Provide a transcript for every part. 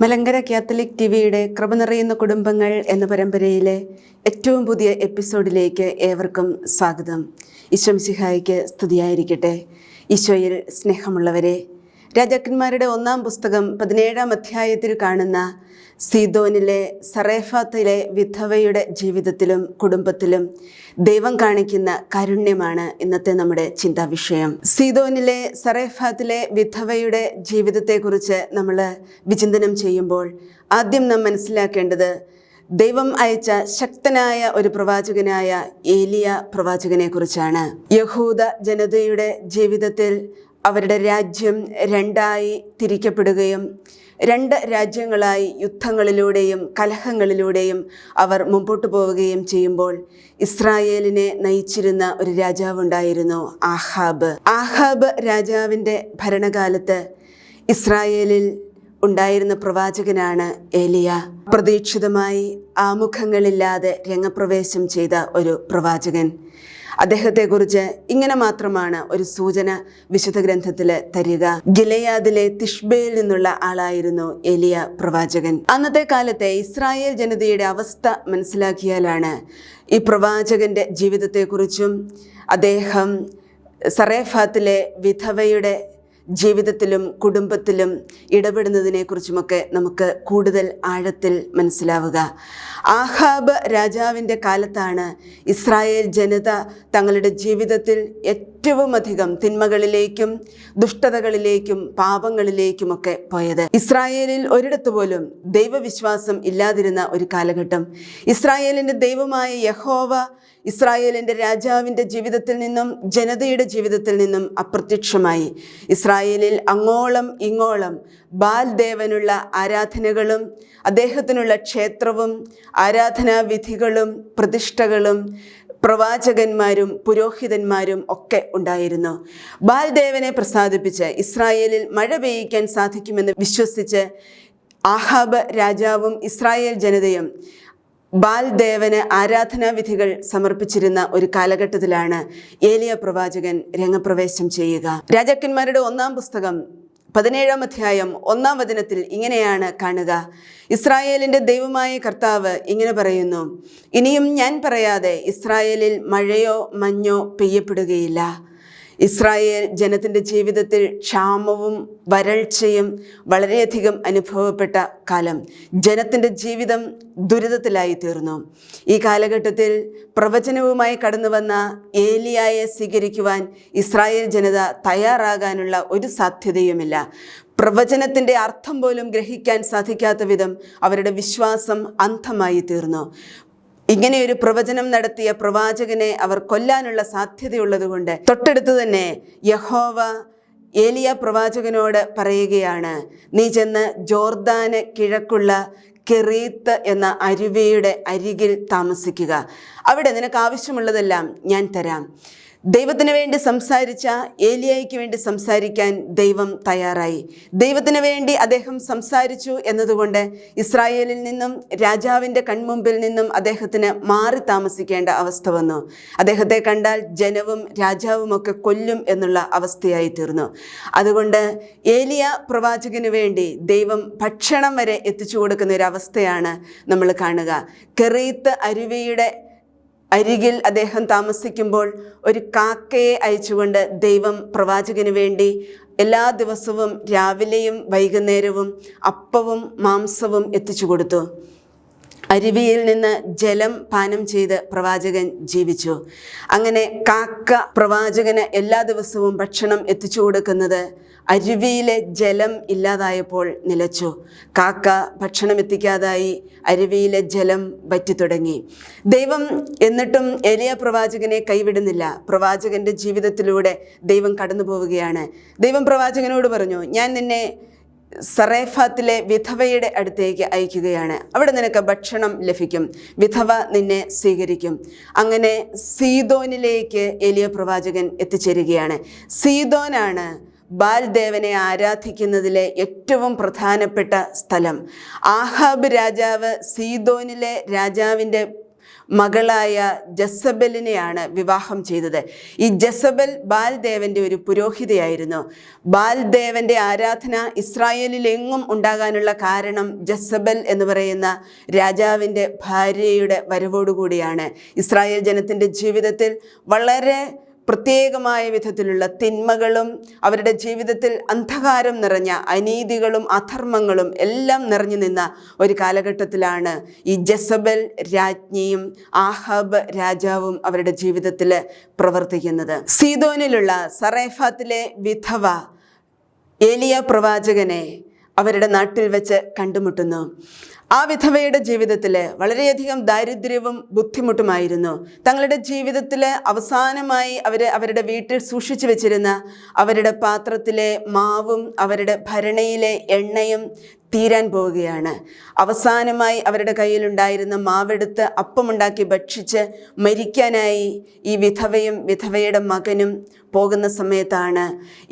Malankara Catholic T വിയുടെ കൃപ നിറയുന്ന കുടുംബങ്ങൾ എന്ന പരമ്പരയിലെ ഏറ്റവും പുതിയ എപ്പിസോഡിലേക്ക് ഏവർക്കും സ്വാഗതം. ഈശ്വംസിഹായിക്ക് സ്തുതിയായിരിക്കട്ടെ. ഈശോയിൽ സ്നേഹമുള്ളവരെ രാജാക്കന്മാരുടെ ഒന്നാം പുസ്തകം പതിനേഴാം അധ്യായത്തിൽ കാണുന്ന സീതോനിലെ സറേഫാത്തിലെ വിധവയുടെ ജീവിതത്തിലും കുടുംബത്തിലും ദൈവം കാണിക്കുന്ന കാരുണ്യമാണ് ഇന്നത്തെ നമ്മുടെ ചിന്താ വിഷയം സീതോനിലെ സറേഫാത്തിലെ വിധവയുടെ ജീവിതത്തെക്കുറിച്ച് നമ്മൾ വിചിന്തനം ചെയ്യുമ്പോൾ ആദ്യം നാം മനസ്സിലാക്കേണ്ടത് ദൈവം അയച്ച ശക്തനായ ഒരു പ്രവാചകനായ ഏലിയ പ്രവാചകനെക്കുറിച്ചാണ്. യഹൂദ ജനതയുടെ ജീവിതത്തിൽ അവരുടെ രാജ്യം രണ്ടായി തിരിക്കപ്പെടുകയും രണ്ട് രാജ്യങ്ങളായി യുദ്ധങ്ങളിലൂടെയും കലഹങ്ങളിലൂടെയും അവർ മുമ്പോട്ട് പോവുകയും ചെയ്യുമ്പോൾ ഇസ്രായേലിനെ നയിച്ചിരുന്ന ഒരു രാജാവുണ്ടായിരുന്നു ആഹാബ്. ആഹാബ് രാജാവിന്റെ ഭരണകാലത്ത് ഇസ്രായേലിൽ ഉണ്ടായിരുന്ന പ്രവാചകനാണ് ഏലിയ. പ്രതീക്ഷിതമായി ആമുഖങ്ങളില്ലാതെ രംഗപ്രവേശം ചെയ്ത ഒരു പ്രവാചകൻ. അദ്ദേഹത്തെക്കുറിച്ച് ഇങ്ങനെ മാത്രമാണ് ഒരു സൂചന വിശുദ്ധ ഗ്രന്ഥത്തിൽ തരിക. ഗിലയാദിലെ തിഷ്ബയിൽ നിന്നുള്ള ആളായിരുന്നു എലിയ പ്രവാചകൻ. അന്നത്തെ കാലത്തെ ഇസ്രായേൽ ജനതയുടെ അവസ്ഥ മനസ്സിലാക്കിയാലാണ് ഈ പ്രവാചകന്റെ ജീവിതത്തെക്കുറിച്ചും അദ്ദേഹം സറേഫാത്തിലെ വിധവയുടെ ജീവിതത്തിലും കുടുംബത്തിലും ഇടപെടുന്നതിനെക്കുറിച്ചുമൊക്കെ നമുക്ക് കൂടുതൽ ആഴത്തിൽ മനസ്സിലാവുക. ആഹാബ് രാജാവിന്റെ കാലത്താണ് ഇസ്രായേൽ ജനത തങ്ങളുടെ ജീവിതത്തിൽ ഏറ്റവും അധികം തിന്മകളിലേക്കും ദുഷ്ടതകളിലേക്കും പാപങ്ങളിലേക്കുമൊക്കെ പോയത്. ഇസ്രായേലിൽ ഒരിടത്ത് പോലും ദൈവവിശ്വാസം ഇല്ലാതിരുന്ന ഒരു കാലഘട്ടം. ഇസ്രായേലിന്റെ ദൈവമായ യഹോവ ഇസ്രായേലിന്റെ രാജാവിന്റെ ജീവിതത്തിൽ നിന്നും ജനതയുടെ ജീവിതത്തിൽ നിന്നും അപ്രത്യക്ഷമായി. ഇസ്രായേലിൽ അങ്ങോളം ഇങ്ങോളം ബാൽ ദേവനുള്ള ആരാധനകളും അദ്ദേഹത്തിനുള്ള ക്ഷേത്രവും ആരാധനാവിധികളും പ്രതിഷ്ഠകളും പ്രവാചകന്മാരും പുരോഹിതന്മാരും ഒക്കെ ഉണ്ടായിരുന്നു. ബാൽദേവനെ പ്രസാദിപ്പിച്ച് ഇസ്രായേലിൽ മഴ പെയ്യിക്കാൻ സാധിക്കുമെന്ന് വിശ്വസിച്ച് ആഹാബ് രാജാവും ഇസ്രായേൽ ജനതയും ബാൽദേവന് ആരാധനാവിധികൾ സമർപ്പിച്ചിരുന്ന ഒരു കാലഘട്ടത്തിലാണ് ഏലിയ പ്രവാചകൻ രംഗപ്രവേശം ചെയ്യുക. രാജാക്കന്മാരുടെ ഒന്നാം പുസ്തകം പതിനേഴാം അധ്യായം ഒന്നാം വചനത്തിൽ ഇങ്ങനെയാണ് കാണുക. ഇസ്രായേലിന്റെ ദൈവമായ കർത്താവ് ഇങ്ങനെ പറയുന്നു ഇനിയും ഞാൻ പറയാതെ ഇസ്രായേലിൽ മഴയോ മഞ്ഞോ പെയ്യപ്പെടുകയില്ല. ഇസ്രായേൽ ജനത്തിന്റെ ജീവിതത്തിൽ ക്ഷാമവും വരൾച്ചയും വളരെയധികം അനുഭവപ്പെട്ട കാലം ജനത്തിന്റെ ജീവിതം ദുരിതത്തിലായി തീർന്നു. ഈ കാലഘട്ടത്തിൽ പ്രവചനവുമായി കടന്നു വന്ന ഏലിയായെ സ്വീകരിക്കുവാൻ ഇസ്രായേൽ ജനത തയ്യാറാകാനുള്ള ഒരു സാധ്യതയുമില്ല. പ്രവചനത്തിന്റെ അർത്ഥം പോലും ഗ്രഹിക്കാൻ സാധിക്കാത്ത വിധം അവരുടെ വിശ്വാസം അന്ധമായി തീർന്നു. ഇങ്ങനെയൊരു പ്രവചനം നടത്തിയ പ്രവാചകനെ അവർ കൊല്ലാനുള്ള സാധ്യതയുള്ളതുകൊണ്ട് തൊട്ടടുത്ത് തന്നെ യഹോവ ഏലിയ പ്രവാചകനോട് പറയുകയാണ് നീ ചെന്ന് ജോർദാന് കിഴക്കുള്ള കെറീത്ത് എന്ന അരുവിയുടെ അരികിൽ താമസിക്കുക. അവിടെ നിനക്ക് ആവശ്യമുള്ളതെല്ലാം ഞാൻ തരാം. ദൈവത്തിന് വേണ്ടി സംസാരിച്ച ഏലിയായിക്ക് വേണ്ടി സംസാരിക്കാൻ ദൈവം തയ്യാറായി. ദൈവത്തിന് വേണ്ടി അദ്ദേഹം സംസാരിച്ചു എന്നതുകൊണ്ട് ഇസ്രായേലിൽ നിന്നും രാജാവിന്റെ കൺമുമ്പിൽ നിന്നും അദ്ദേഹത്തിന് മാറി താമസിക്കേണ്ട അവസ്ഥ വന്നു. അദ്ദേഹത്തെ കണ്ടാൽ ജനവും രാജാവും ഒക്കെ കൊല്ലും എന്നുള്ള അവസ്ഥയായി തീർന്നു. അതുകൊണ്ട് ഏലിയ പ്രവാചകന് വേണ്ടി ദൈവം ഭക്ഷണം വരെ എത്തിച്ചു കൊടുക്കുന്ന ഒരു അവസ്ഥയാണ് നമ്മൾ കാണുക. കെറീത്ത് അരുവിയുടെ അരികിൽ അദ്ദേഹം താമസിക്കുമ്പോൾ ഒരു കാക്കയെ അയച്ചുകൊണ്ട് ദൈവം പ്രവാചകന് വേണ്ടി എല്ലാ ദിവസവും രാവിലെയും വൈകുന്നേരവും അപ്പവും മാംസവും എത്തിച്ചു കൊടുത്തു. അരുവിയിൽ നിന്ന് ജലം പാനം ചെയ്ത് പ്രവാചകൻ ജീവിച്ചു. അങ്ങനെ കാക്ക പ്രവാചകന് എല്ലാ ദിവസവും ഭക്ഷണം എത്തിച്ചു കൊടുക്കുന്നത് അരുവിയിലെ ജലം ഇല്ലാതായപ്പോൾ നിലച്ചു. കാക്ക ഭക്ഷണം എത്തിക്കാതായി അരുവിയിലെ ജലം വറ്റി തുടങ്ങി. ദൈവം എന്നിട്ടും എലിയ പ്രവാചകനെ കൈവിടുന്നില്ല. പ്രവാചകന്റെ ജീവിതത്തിലൂടെ ദൈവം കടന്നു പോവുകയാണ് ദൈവം പ്രവാചകനോട് പറഞ്ഞു ഞാൻ നിന്നെ സറേഫാത്തിലെ വിധവയുടെ അടുത്തേക്ക് അയക്കുകയാണ്. അവിടെ നിനക്ക് ഭക്ഷണം ലഭിക്കും. വിധവ നിന്നെ സ്വീകരിക്കും. അങ്ങനെ സീതോനിലേക്ക് എലിയ പ്രവാചകൻ എത്തിച്ചേരുകയാണ്. സീതോനാണ് ബാൽദേവനെ ആരാധിക്കുന്നതിലെ ഏറ്റവും പ്രധാനപ്പെട്ട സ്ഥലം. ആഹാബ് രാജാവ് സീതോനിലെ രാജാവിന്റെ മകളായ ജസബലിനെയാണ് വിവാഹം ചെയ്തത്. ഈ ജസബൽ ബാൽദേവന്റെ ഒരു പുരോഹിതയായിരുന്നു. ബാൽദേവന്റെ ആരാധന ഇസ്രായേലിലെങ്ങും ഉണ്ടാകാനുള്ള കാരണം ജസബൽ എന്ന് പറയുന്ന രാജാവിന്റെ ഭാര്യയുടെ വരവോടുകൂടിയാണ്. ഇസ്രായേൽ ജനത്തിന്റെ ജീവിതത്തിൽ വളരെ പ്രത്യേകമായ വിധത്തിലുള്ള തിന്മകളും അവരുടെ ജീവിതത്തിൽ അന്ധകാരം നിറഞ്ഞ അനീതികളും അധർമ്മങ്ങളും എല്ലാം നിറഞ്ഞു നിന്ന ഒരു കാലഘട്ടത്തിലാണ് ഈ ജസബൽ രാജ്ഞിയും ആഹാബ് രാജാവും അവരുടെ ജീവിതത്തിൽ പ്രവർത്തിക്കുന്നത്. സീതോനിലുള്ള സറേഫാത്തിലെ വിധവ ഏലിയ പ്രവാചകനെ അവരുടെ നാട്ടിൽ വെച്ച് കണ്ടുമുട്ടുന്നു. ആ വിധവയുടെ ജീവിതത്തിൽ വളരെയധികം ദാരിദ്ര്യവും ബുദ്ധിമുട്ടുമായിരുന്നു. തങ്ങളുടെ ജീവിതത്തിൽ അവസാനമായി അവർ അവരുടെ വീട്ടിൽ സൂക്ഷിച്ചു വെച്ചിരുന്ന അവരുടെ പാത്രത്തിലെ മാവും അവരുടെ ഭരണയിലെ എണ്ണയും തീരാൻ പോവുകയാണ്. അവസാനമായി അവരുടെ കയ്യിലുണ്ടായിരുന്ന മാവെടുത്ത് അപ്പമുണ്ടാക്കി ഭക്ഷിച്ച് മരിക്കാനായി ഈ വിധവയും വിധവയുടെ മകനും പോകുന്ന സമയത്താണ്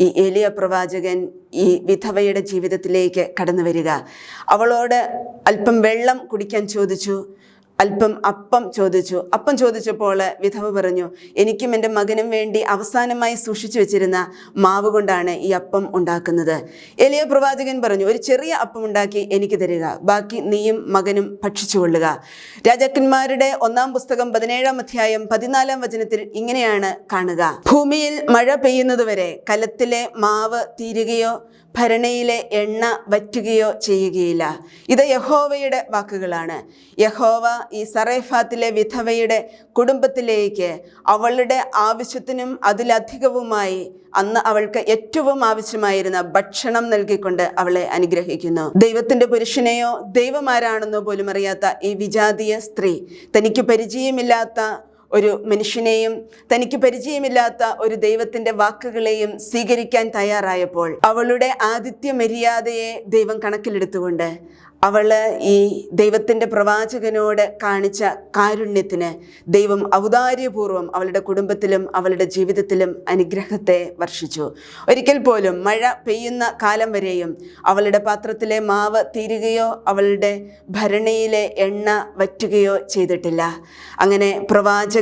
ഈ എലിയ പ്രവാചകൻ ഈ വിധവയുടെ ജീവിതത്തിലേക്ക് കടന്നു വരിക. അവളോട് അല്പം വെള്ളം കുടിക്കാൻ ചോദിച്ചു. അല്പം അപ്പം ചോദിച്ചു. അപ്പം ചോദിച്ചപ്പോൾ വിധവ പറഞ്ഞു എനിക്കും എന്റെ മകനും വേണ്ടി അവസാനമായി സൂക്ഷിച്ചു വെച്ചിരുന്ന മാവ് കൊണ്ടാണ് ഈ അപ്പം ഉണ്ടാക്കുന്നത്. എലിയ പ്രവാചകൻ പറഞ്ഞു ഒരു ചെറിയ അപ്പം ഉണ്ടാക്കി എനിക്ക് തരിക ബാക്കി നീയും മകനും ഭക്ഷിച്ചു കൊള്ളുക. രാജാക്കന്മാരുടെ ഒന്നാം പുസ്തകം പതിനേഴാം അധ്യായം പതിനാലാം വചനത്തിൽ ഇങ്ങനെയാണ് കാണുക. ഭൂമിയിൽ മഴ പെയ്യുന്നതുവരെ കലത്തിലെ മാവ് തീരുകയോ ഭരണയിലെ എണ്ണ വറ്റുകയോ ചെയ്യുകയില്ല. ഇത് യഹോവയുടെ വാക്കുകളാണ്. യഹോവ ഈ സറേഫാത്തിലെ വിധവയുടെ കുടുംബത്തിലേക്ക് അവളുടെ ആവശ്യത്തിനും അതിലധികവുമായി അന്ന് അവൾക്ക് ഏറ്റവും ആവശ്യമായിരുന്ന ഭക്ഷണം നൽകിക്കൊണ്ട് അവളെ അനുഗ്രഹിക്കുന്നു. ദൈവത്തിന്റെ പുരുഷനെയോ ദൈവമാരാണെന്നോ പോലും അറിയാത്ത ഈ വിജാതീയ സ്ത്രീ തനിക്ക് പരിചയമില്ലാത്ത ഒരു മനുഷ്യനെയും തനിക്ക് പരിചയമില്ലാത്ത ഒരു ദൈവത്തിന്റെ വാക്കുകളെയും സ്വീകരിക്കാൻ തയ്യാറായപ്പോൾ അവളുടെ ആദിത്യ മര്യാദയെ ദൈവം കണക്കിലെടുത്തുകൊണ്ട് അവൾ ഈ ദൈവത്തിന്റെ പ്രവാചകനോട് കാണിച്ച കാരുണ്യത്തിന് ദൈവം ഔദാര്യപൂർവം അവളുടെ കുടുംബത്തിലും അവളുടെ ജീവിതത്തിലും അനുഗ്രഹത്തെ വർഷിച്ചു. ഒരിക്കൽ പോലും മഴ പെയ്യുന്ന കാലം വരെയും അവളുടെ പാത്രത്തിലെ മാവ് തീരുകയോ അവളുടെ ഭരണിയിലെ എണ്ണ വറ്റുകയോ ചെയ്തിട്ടില്ല. അങ്ങനെ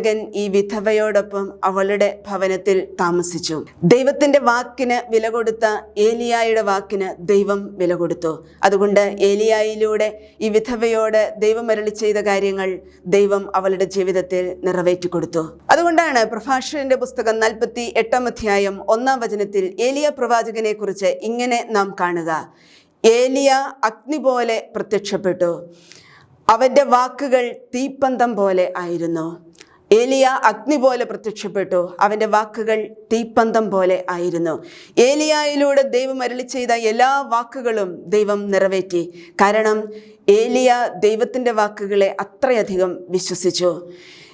പ്രവാചകൻ ഈ വിധവയോടൊപ്പം അവളുടെ ഭവനത്തിൽ താമസിച്ചു. ദൈവത്തിന്റെ വാക്കിന് വില കൊടുത്ത ഏലിയായുടെ വാക്കിന് ദൈവം വില കൊടുത്തു. അതുകൊണ്ട് ഏലിയായിലൂടെ ഈ വിധവയോട് ദൈവം അരളി ചെയ്ത കാര്യങ്ങൾ ദൈവം അവളുടെ ജീവിതത്തിൽ നിറവേറ്റി കൊടുത്തു. അതുകൊണ്ടാണ് പ്രഭാഷകന്റെ പുസ്തകം നാൽപ്പത്തി എട്ടാം അധ്യായം ഒന്നാം വചനത്തിൽ ഏലിയ പ്രവാചകനെ കുറിച്ച് ഇങ്ങനെ നാം കാണുക. ഏലിയ അഗ്നി പോലെ പ്രത്യക്ഷപ്പെട്ടു. അവന്റെ വാക്കുകൾ തീപ്പന്തം പോലെ ആയിരുന്നു. ഏലിയ അഗ്നി പോലെ പ്രത്യക്ഷപ്പെട്ടു. അവന്റെ വാക്കുകൾ തീപ്പന്തം പോലെ ആയിരുന്നു. ഏലിയായിലൂടെ ദൈവം അരളി ചെയ്ത എല്ലാ വാക്കുകളും ദൈവം നിറവേറ്റി. കാരണം ഏലിയ ദൈവത്തിന്റെ വാക്കുകളെ അത്രയധികം വിശ്വസിച്ചു.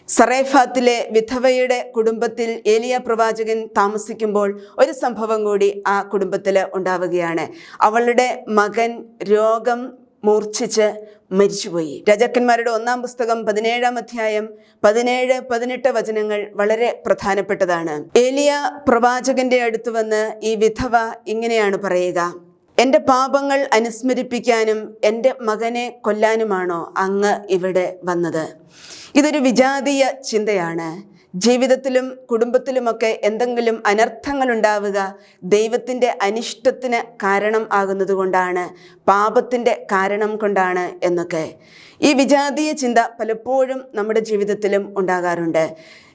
സറേഫാത്തിലെ വിധവയുടെ കുടുംബത്തിൽ ഏലിയ പ്രവാചകൻ താമസിക്കുമ്പോൾ ഒരു സംഭവം കൂടി ആ കുടുംബത്തിൽ ഉണ്ടാവുകയാണ്. അവളുടെ മകൻ രോഗം മൂർച്ഛിച്ച് മരിച്ചുപോയി. രാജാക്കന്മാരുടെ ഒന്നാം പുസ്തകം പതിനേഴാം അധ്യായം പതിനേഴ് പതിനെട്ട് വചനങ്ങൾ വളരെ പ്രധാനപ്പെട്ടതാണ്. ഏലിയ പ്രവാചകന്റെ അടുത്ത് വന്ന് ഈ വിധവ ഇങ്ങനെയാണ് പറയുക. എന്റെ പാപങ്ങൾ അനുസ്മരിപ്പിക്കാനും എന്റെ മകനെ കൊല്ലാനുമാണോ അങ്ങ് ഇവിടെ വന്നത്? ഇതൊരു വിജാതീയ ചിന്തയാണ്. ജീവിതത്തിലും കുടുംബത്തിലുമൊക്കെ എന്തെങ്കിലും അനർത്ഥങ്ങൾ ഉണ്ടാവുക ദൈവത്തിന്റെ അനിഷ്ടത്തിന് കാരണം ആകുന്നത് കൊണ്ടാണ് പാപത്തിന്റെ കാരണം കൊണ്ടാണ് എന്നൊക്കെ. ഈ വിജാതീയ ചിന്ത പലപ്പോഴും നമ്മുടെ ജീവിതത്തിലും ഉണ്ടാകാറുണ്ട്.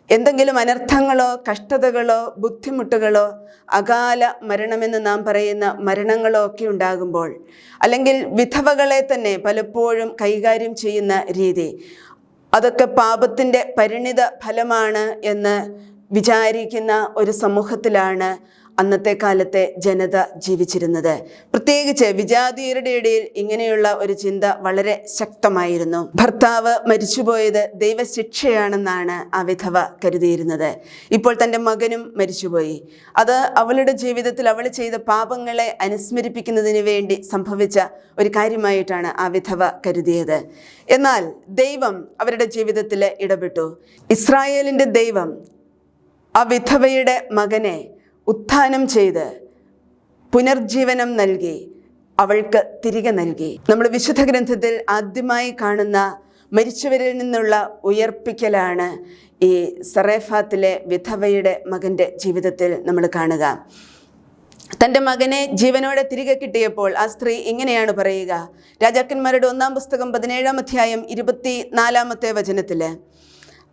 എന്തെങ്കിലും അനർത്ഥങ്ങളോ കഷ്ടതകളോ ബുദ്ധിമുട്ടുകളോ അകാല മരണമെന്ന് നാം പറയുന്ന മരണങ്ങളോ ഒക്കെ ഉണ്ടാകുമ്പോൾ അല്ലെങ്കിൽ വിധവകളെ തന്നെ പലപ്പോഴും കൈകാര്യം ചെയ്യുന്ന രീതി അതൊക്കെ പാപത്തിന്റെ പരിണിത ഫലമാണ് എന്ന് വിചാരിക്കുന്ന ഒരു സമൂഹത്തിലാണ് അന്നത്തെ കാലത്തെ ജനത ജീവിച്ചിരുന്നത്. പ്രത്യേകിച്ച് വിജാതീയരുടെ ഇടയിൽ ഇങ്ങനെയുള്ള ഒരു ചിന്ത വളരെ ശക്തമായിരുന്നു. ഭർത്താവ് മരിച്ചുപോയത് ദൈവശിക്ഷയാണെന്നാണ് ആ വിധവ കരുതിയിരുന്നത്. ഇപ്പോൾ തന്റെ മകനും മരിച്ചുപോയി. അത് അവളുടെ ജീവിതത്തിൽ അവൾ ചെയ്ത പാപങ്ങളെ അനുസ്മരിപ്പിക്കുന്നതിന് വേണ്ടി സംഭവിച്ച ഒരു കാര്യമായിട്ടാണ് ആ വിധവ കരുതിയത്. എന്നാൽ ദൈവം അവരുടെ ജീവിതത്തിൽ ഇടപെട്ടു. ഇസ്രായേലിന്റെ ദൈവം ആ വിധവയുടെ മകനെ ഉത്ഥാനം ചെയ്ത് പുനർജീവനം നൽകി അവൾക്ക് തിരികെ നൽകി. നമ്മൾ വിശുദ്ധ ഗ്രന്ഥത്തിൽ ആദ്യമായി കാണുന്ന മരിച്ചവരിൽ നിന്നുള്ള ഉയർപ്പിക്കലാണ് ഈ സറേഫാത്തിലെ വിധവയുടെ മകന്റെ ജീവിതത്തിൽ നമ്മൾ കാണുക. തന്റെ മകനെ ജീവനോടെ തിരികെ കിട്ടിയപ്പോൾ ആ സ്ത്രീ ഇങ്ങനെയാണ് പറയുക. രാജാക്കന്മാരുടെ ഒന്നാം പുസ്തകം പതിനേഴാം അധ്യായം ഇരുപത്തി നാലാമത്തെ വചനത്തിൽ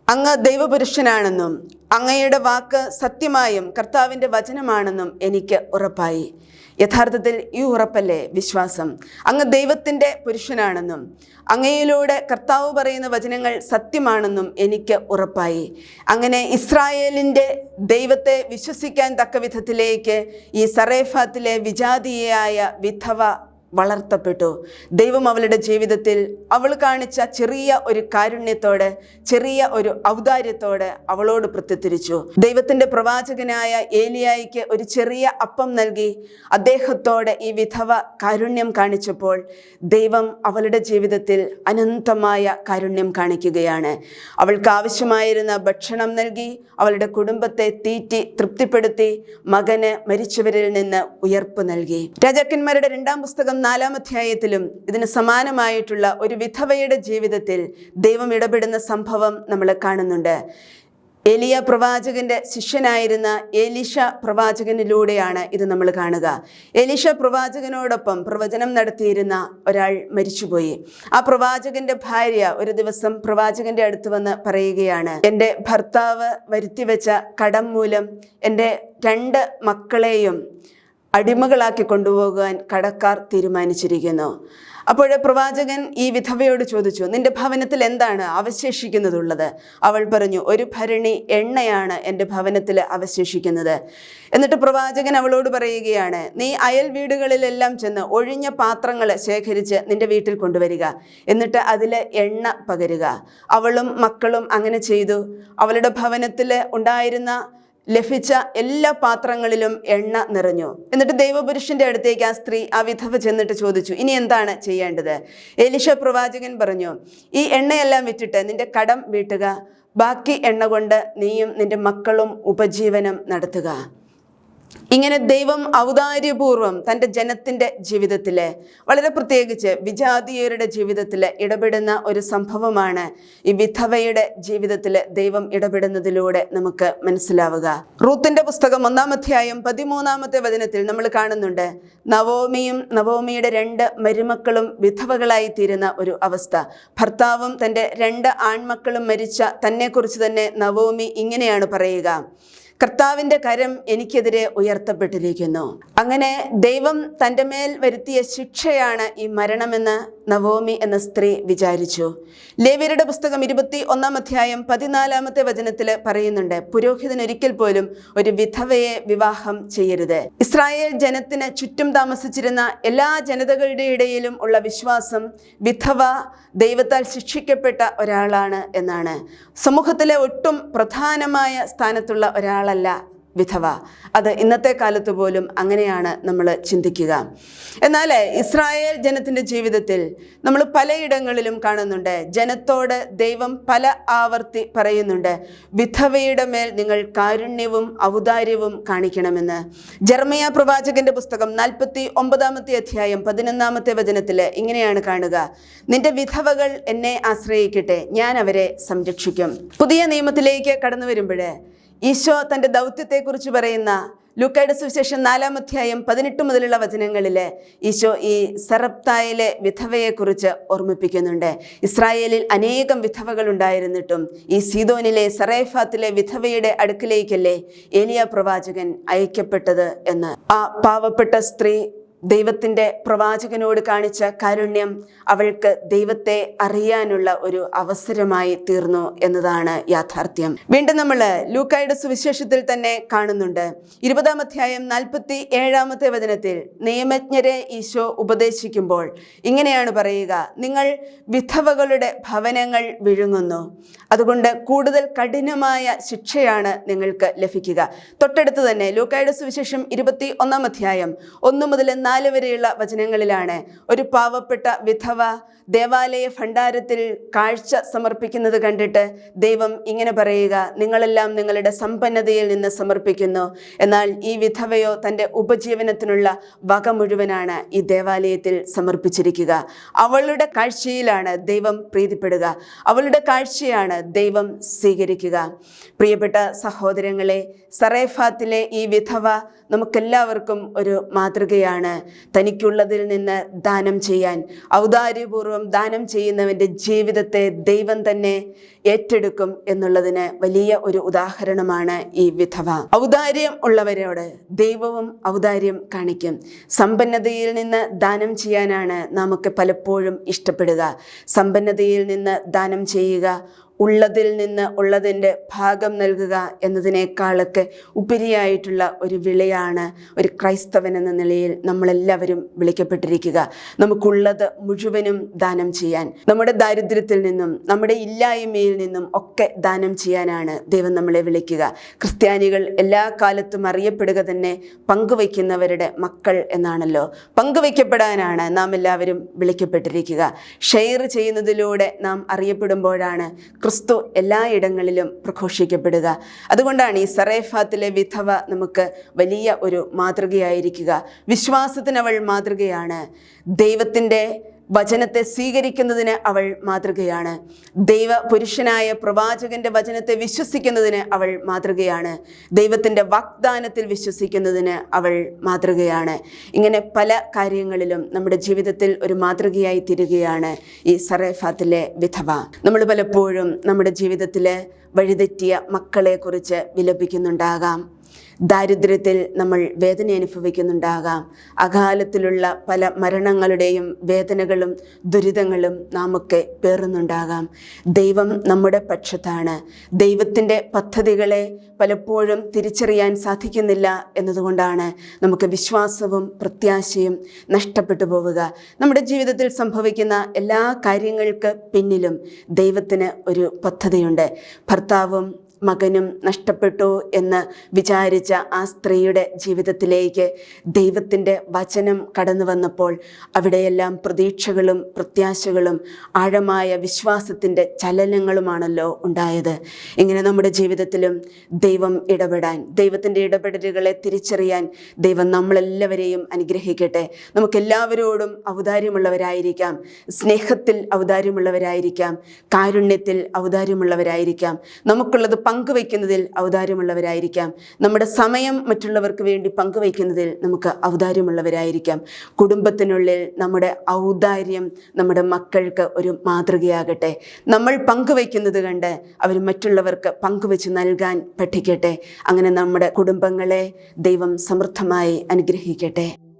അങ്ങ് ദൈവപുരുഷനാണെന്നും അങ്ങയുടെ വാക്ക് സത്യമായും കർത്താവിന്റെ വചനമാണെന്നും എനിക്ക് ഉറപ്പായി. യഥാർത്ഥത്തിൽ ഈ ഉറപ്പല്ലേ വിശ്വാസം? അങ്ങ് ദൈവത്തിന്റെ പുരുഷനാണെന്നും അങ്ങയിലൂടെ കർത്താവ് പറയുന്ന വചനങ്ങൾ സത്യമാണെന്നും എനിക്ക് ഉറപ്പായി. അങ്ങനെ ഇസ്രായേലിന്റെ ദൈവത്തെ വിശ്വസിക്കാൻ തക്ക വിധത്തിലേക്ക് ഈ സറേഫാത്തിലെ വിജാതീയായ വിധവ വളർത്തപ്പെട്ടു. ദൈവം അവളുടെ ജീവിതത്തിൽ അവൾ കാണിച്ച ചെറിയ ഒരു കാരുണ്യത്തോടെ ചെറിയ ഒരു ഔദാര്യത്തോടെ അവളോട് പ്രത്യത്തിരിച്ചു. ദൈവത്തിന്റെ പ്രവാചകനായ ഏലിയായിക്ക് ഒരു ചെറിയ അപ്പം നൽകി അദ്ദേഹത്തോടെ ഈ വിധവ കാരുണ്യം കാണിച്ചപ്പോൾ ദൈവം അവളുടെ ജീവിതത്തിൽ അനന്തമായ കാരുണ്യം കാണിക്കുകയാണ്. അവൾക്ക് ആവശ്യമായിരുന്ന ഭക്ഷണം നൽകി അവളുടെ കുടുംബത്തെ തീറ്റി തൃപ്തിപ്പെടുത്തി മകന് മരിച്ചവരിൽ നിന്ന് ഉയർപ്പ് നൽകി. രാജാക്കന്മാരുടെ രണ്ടാം പുസ്തകം നാലാം അധ്യായത്തിലും ഇതിന് സമാനമായിട്ടുള്ള ഒരു വിധവയുടെ ജീവിതത്തിൽ ദൈവം ഇടപെടുന്ന സംഭവം നമ്മൾ കാണുന്നുണ്ട്. എലിയ പ്രവാചകന്റെ ശിഷ്യനായിരുന്ന എലിഷ പ്രവാചകനിലൂടെയാണ് ഇത് നമ്മൾ കാണുക. എലിഷ പ്രവാചകനോടൊപ്പം പ്രവചനം നടത്തിയിരുന്ന ഒരാൾ മരിച്ചുപോയി. ആ പ്രവാചകന്റെ ഭാര്യ ഒരു ദിവസം പ്രവാചകന്റെ അടുത്ത് വന്ന് പറയുകയാണ് എന്റെ ഭർത്താവ് വരുത്തിവെച്ച കടം മൂലം എന്റെ രണ്ട് മക്കളെയും അടിമകളാക്കി കൊണ്ടുപോകാൻ കടക്കാർ തീരുമാനിച്ചിരിക്കുന്നു. അപ്പോൾ പ്രവാചകൻ ഈ വിധവയോട് ചോദിച്ചു നിന്റെ ഭവനത്തിൽ എന്താണ് അവശേഷിക്കുന്നതുള്ളത്? അവൾ പറഞ്ഞു ഒരു ഭരണി എണ്ണയാണ് എന്റെ ഭവനത്തിൽ അവശേഷിക്കുന്നത്. എന്നിട്ട് പ്രവാചകൻ അവളോട് പറയുകയാണ് നീ അയൽ വീടുകളിലെല്ലാം ചെന്ന് ഒഴിഞ്ഞ പാത്രങ്ങൾ ശേഖരിച്ച് നിന്റെ വീട്ടിൽ കൊണ്ടുവരിക. എന്നിട്ട് അതിൽ എണ്ണ പകരുക. അവളും മക്കളും അങ്ങനെ ചെയ്തു. അവളുടെ ഭവനത്തിൽ ഉണ്ടായിരുന്ന ലഭിച്ച എല്ലാ പാത്രങ്ങളിലും എണ്ണ നിറഞ്ഞു. എന്നിട്ട് ദൈവപുരുഷന്റെ അടുത്തേക്ക് ആ സ്ത്രീ ആ വിധവ ചെന്നിട്ട് ചോദിച്ചു ഇനി എന്താണ് ചെയ്യേണ്ടത്? എലിഷ പ്രവാചകൻ പറഞ്ഞു ഈ എണ്ണയെല്ലാം വിറ്റിട്ട് നിന്റെ കടം വീട്ടുക. ബാക്കി എണ്ണ കൊണ്ട് നീയും നിന്റെ മക്കളും ഉപജീവനം നടത്തുക. ഇങ്ങനെ ദൈവം ഔദാര്യപൂർവം തന്റെ ജനത്തിന്റെ ജീവിതത്തിൽ വളരെ പ്രത്യേകിച്ച് വിജാതീയരുടെ ജീവിതത്തിൽ ഇടപെടുന്ന ഒരു സംഭവമാണ് ഈ വിധവയുടെ ജീവിതത്തിൽ ദൈവം ഇടപെടുന്നതിലൂടെ നമുക്ക് മനസ്സിലാവുക. റൂത്തിന്റെ പുസ്തകം ഒന്നാമധ്യായം പതിമൂന്നാമത്തെ വചനത്തിൽ നമ്മൾ കാണുന്നുണ്ട്. നവോമിയും നവോമിയുടെ രണ്ട് മരുമക്കളും വിധവകളായി തീരുന്ന ഒരു അവസ്ഥ. ഭർത്താവും തന്റെ രണ്ട് ആൺമക്കളും മരിച്ച തന്നെക്കുറിച്ച് തന്നെ നവോമി ഇങ്ങനെയാണ് പറയുക. കർത്താവിന്റെ കരം എനിക്കെതിരെ ഉയർത്തപ്പെട്ടിരിക്കുന്നു. അങ്ങനെ ദൈവം തന്റെ മേൽ വരുത്തിയ ശിക്ഷയാണ് ഈ മരണമെന്ന് നവോമി എന്ന സ്ത്രീ വിചാരിച്ചു. ലേവ്യരുടെ പുസ്തകം ഇരുപത്തി ഒന്നാം അധ്യായം പതിനാലാമത്തെ വചനത്തിൽ പറയുന്നുണ്ട് പുരോഹിതൻ ഒരിക്കൽ പോലും ഒരു വിധവയെ വിവാഹം ചെയ്യരുത്. ഇസ്രായേൽ ജനത്തിന് ചുറ്റും താമസിച്ചിരുന്ന എല്ലാ ജനതകളുടെ ഇടയിലും ഉള്ള വിശ്വാസം വിധവ ദൈവത്താൽ ശിക്ഷിക്കപ്പെട്ട ഒരാളാണ് എന്നാണ്. സമൂഹത്തിലെ ഒട്ടും പ്രധാനമായ സ്ഥാനത്തുള്ള ഒരാളല്ല വിധവ. അത് ഇന്നത്തെ കാലത്ത് പോലും അങ്ങനെയാണ് നമ്മൾ ചിന്തിക്കുക. എന്നാൽ ഇസ്രായേൽ ജനത്തിന്റെ ജീവിതത്തിൽ നമ്മൾ പലയിടങ്ങളിലും കാണുന്നുണ്ട്. ജനത്തോട് ദൈവം പല ആവർത്തി പറയുന്നുണ്ട്. വിധവയുടെ മേൽ നിങ്ങൾ കാരുണ്യവും ഔദാര്യവും കാണിക്കണമെന്ന്. ജർമ്മയ പ്രവാചകന്റെ പുസ്തകം നാൽപ്പത്തി ഒമ്പതാമത്തെ അധ്യായം പതിനൊന്നാമത്തെ വചനത്തിൽ ഇങ്ങനെയാണ് കാണുക. നിന്റെ വിധവകൾ എന്നെ ആശ്രയിക്കട്ടെ ഞാൻ അവരെ സംരക്ഷിക്കും. പുതിയ നിയമത്തിലേക്ക് കടന്നു വരുമ്പോൾ ഈശോ തന്റെ ദൗത്യത്തെക്കുറിച്ച് പറയുന്ന ലൂക്കയുടെ സുവിശേഷം നാലാം അധ്യായം പതിനെട്ട് മുതലുള്ള വചനങ്ങളിൽ ഈശോ ഈ സറപ്തായിലെ വിധവയെക്കുറിച്ച് ഓർമ്മിപ്പിക്കുന്നുണ്ട്. ഇസ്രായേലിൽ അനേകം വിധവകൾ ഉണ്ടായിരുന്നിട്ടും ഈ സീതോനിലെ സറേഫാത്തിലെ വിധവയുടെ അടുക്കിലേക്കല്ലേ ഏലിയ പ്രവാചകൻ അയക്കപ്പെട്ടത് എന്ന്. ആ പാവപ്പെട്ട സ്ത്രീ ദൈവത്തിന്റെ പ്രവാചകനോട് കാണിച്ച കാരുണ്യം അവൾക്ക് ദൈവത്തെ അറിയാനുള്ള ഒരു അവസരമായി തീർന്നു എന്നതാണ് യാഥാർത്ഥ്യം. വീണ്ടും നമ്മൾ ലൂക്കായുടെ സുവിശേഷത്തിൽ തന്നെ കാണുന്നുണ്ട്. ഇരുപതാം അധ്യായം നാൽപ്പത്തി ഏഴാമത്തെ വചനത്തിൽ നിയമജ്ഞരെ ഈശോ ഉപദേശിക്കുമ്പോൾ ഇങ്ങനെയാണ് പറയുക നിങ്ങൾ വിധവകളുടെ ഭവനങ്ങൾ വിഴുങ്ങുന്നു. അതുകൊണ്ട് കൂടുതൽ കഠിനമായ ശിക്ഷയാണ് നിങ്ങൾക്ക് ലഭിക്കുക. തൊട്ടടുത്ത് തന്നെ ലൂക്കായുടെ സുവിശേഷം ഇരുപത്തി ഒന്നാം അധ്യായം ഒന്ന് മുതൽ പതിനാല് വരെയുള്ള വചനങ്ങളിലാണ് ഒരു പാവപ്പെട്ട വിധവ ദേവാലയ ഭണ്ഡാരത്തിൽ കാഴ്ച സമർപ്പിക്കുന്നത് കണ്ടിട്ട് ദൈവം ഇങ്ങനെ പറയുക നിങ്ങളെല്ലാം നിങ്ങളുടെ സമ്പന്നതയിൽ നിന്ന് സമർപ്പിക്കുന്നു. എന്നാൽ ഈ വിധവയോ തന്റെ ഉപജീവനത്തിനുള്ള വക മുഴുവനാണ് ഈ ദേവാലയത്തിൽ സമർപ്പിച്ചിരിക്കുക. അവളുടെ കാഴ്ചയിലാണ് ദൈവം പ്രീതിപ്പെടുക. അവളുടെ കാഴ്ചയാണ് ദൈവം സ്വീകരിക്കുക. പ്രിയപ്പെട്ട സഹോദരങ്ങളെ സറേഫാത്തിലെ ഈ വിധവ നമുക്കെല്ലാവർക്കും ഒരു മാതൃകയാണ്. തനിക്കുള്ളതിൽ നിന്ന് ദാനം ചെയ്യാൻ ഔദാര്യപൂർവം ദാനം ചെയ്യുന്നവന്റെ ജീവിതത്തെ ദൈവം തന്നെ ഏറ്റെടുക്കും എന്നുള്ളതിന് വലിയ ഒരു ഉദാഹരണമാണ് ഈ വിധവ. ഔദാര്യം ഉള്ളവരോട് ദൈവവും ഔദാര്യം കാണിക്കും. സമ്പന്നതയിൽ നിന്ന് ദാനം ചെയ്യാനാണ് നമുക്ക് പലപ്പോഴും ഇഷ്ടപ്പെടുക. സമ്പന്നതയിൽ നിന്ന് ദാനം ചെയ്യുക ഉള്ളതിൽ നിന്ന് ഉള്ളതിന്റെ ഭാഗം നൽകുക എന്നതിനേക്കാളൊക്കെ ഉപരിയായിട്ടുള്ള ഒരു വിളയാണ് ഒരു ക്രൈസ്തവൻ എന്ന നിലയിൽ നമ്മളെല്ലാവരും വിളിക്കപ്പെട്ടിരിക്കുക. നമുക്കുള്ളത് മുഴുവനും ദാനം ചെയ്യാൻ നമ്മുടെ ദാരിദ്ര്യത്തിൽ നിന്നും നമ്മുടെ ഇല്ലായ്മയിൽ നിന്നും ഒക്കെ ദാനം ചെയ്യാനാണ് ദൈവം നമ്മളെ വിളിക്കുക. ക്രിസ്ത്യാനികൾ എല്ലാ കാലത്തും അറിയപ്പെടുക തന്നെ പങ്കുവയ്ക്കുന്നവരുടെ മക്കൾ എന്നാണല്ലോ. പങ്കുവയ്ക്കപ്പെടാനാണ് നാം എല്ലാവരും വിളിക്കപ്പെട്ടിരിക്കുക. ഷെയർ ചെയ്യുന്നതിലൂടെ നാം അറിയപ്പെടുമ്പോഴാണ് ക്രിസ്തു എല്ലായിടങ്ങളിലും പ്രഘോഷിക്കപ്പെടുക. അതുകൊണ്ടാണ് ഈ സറേഫാത്തിലെ വിധവ നമുക്ക് വലിയ ഒരു മാതൃകയായിരിക്കുക. വിശ്വാസത്തിനവൾ മാതൃകയാണ്. ദൈവത്തിന്റെ വചനത്തെ സ്വീകരിക്കുന്നതിന് അവൾ മാതൃകയാണ്. ദൈവ പുരുഷനായ പ്രവാചകന്റെ വചനത്തെ വിശ്വസിക്കുന്നതിന് അവൾ മാതൃകയാണ്. ദൈവത്തിന്റെ വാഗ്ദാനത്തിൽ വിശ്വസിക്കുന്നതിന് അവൾ മാതൃകയാണ്. ഇങ്ങനെ പല കാര്യങ്ങളിലും നമ്മുടെ ജീവിതത്തിൽ ഒരു മാതൃകയായി തീരുകയാണ് ഈ സറേഫാത്തിലെ വിധവ. നമ്മൾ പലപ്പോഴും നമ്മുടെ ജീവിതത്തിൽ വഴിതെറ്റിയ മക്കളെക്കുറിച്ച് വിലപിക്കുന്നുണ്ടാകാം. ദാരിദ്ര്യത്തിൽ നമ്മൾ വേദന അനുഭവിക്കുന്നുണ്ടാകാം. അകാലത്തിലുള്ള പല മരണങ്ങളുടെയും വേദനകളും ദുരിതങ്ങളും നാമൊക്കെ പേറുന്നുണ്ടാകാം. ദൈവം നമ്മുടെ പക്ഷത്താണ്. ദൈവത്തിന്റെ പദ്ധതികളെ പലപ്പോഴും തിരിച്ചറിയാൻ സാധിക്കുന്നില്ല എന്നതുകൊണ്ടാണ് നമുക്ക് വിശ്വാസവും പ്രത്യാശയും നഷ്ടപ്പെട്ടു പോവുക. നമ്മുടെ ജീവിതത്തിൽ സംഭവിക്കുന്ന എല്ലാ കാര്യങ്ങൾക്ക് പിന്നിലും ദൈവത്തിന് ഒരു പദ്ധതിയുണ്ട്. ഭർത്താവും മകനും നഷ്ടപ്പെട്ടു എന്ന് വിചാരിച്ച ആ സ്ത്രീയുടെ ജീവിതത്തിലേക്ക് ദൈവത്തിന്റെ വചനം കടന്നു വന്നപ്പോൾ അവിടെയെല്ലാം പ്രതീക്ഷകളും പ്രത്യാശകളും ആഴമായ വിശ്വാസത്തിന്റെ ചലനങ്ങളുമാണല്ലോ ഉണ്ടായത്. ഇങ്ങനെ നമ്മുടെ ജീവിതത്തിലും ദൈവം ഇടപെടാൻ ദൈവത്തിന്റെ ഇടപെടലുകളെ തിരിച്ചറിയാൻ ദൈവം നമ്മളെല്ലാവരെയും അനുഗ്രഹിക്കട്ടെ. നമുക്കെല്ലാവരോടും ഔദാര്യമുള്ളവരായിരിക്കാം. സ്നേഹത്തിൽ ഔദാര്യമുള്ളവരായിരിക്കാം. കാരുണ്യത്തിൽ ഔദാര്യമുള്ളവരായിരിക്കാം. നമുക്കുള്ളത് പങ്കുവയ്ക്കുന്നതിൽ ഔദാര്യമുള്ളവരായിരിക്കാം. നമ്മുടെ സമയം മറ്റുള്ളവർക്ക് വേണ്ടി പങ്കുവയ്ക്കുന്നതിൽ നമുക്ക് ഔദാര്യമുള്ളവരായിരിക്കാം. കുടുംബത്തിനുള്ളിൽ നമ്മുടെ ഔദാര്യം നമ്മുടെ മക്കൾക്ക് ഒരു മാതൃകയാകട്ടെ. നമ്മൾ പങ്കുവയ്ക്കുന്നത് കണ്ട് അവർ മറ്റുള്ളവർക്ക് പങ്കുവെച്ച് നൽകാൻ പഠിക്കട്ടെ. അങ്ങനെ നമ്മുടെ കുടുംബങ്ങളെ ദൈവം സമൃദ്ധമായി അനുഗ്രഹിക്കട്ടെ.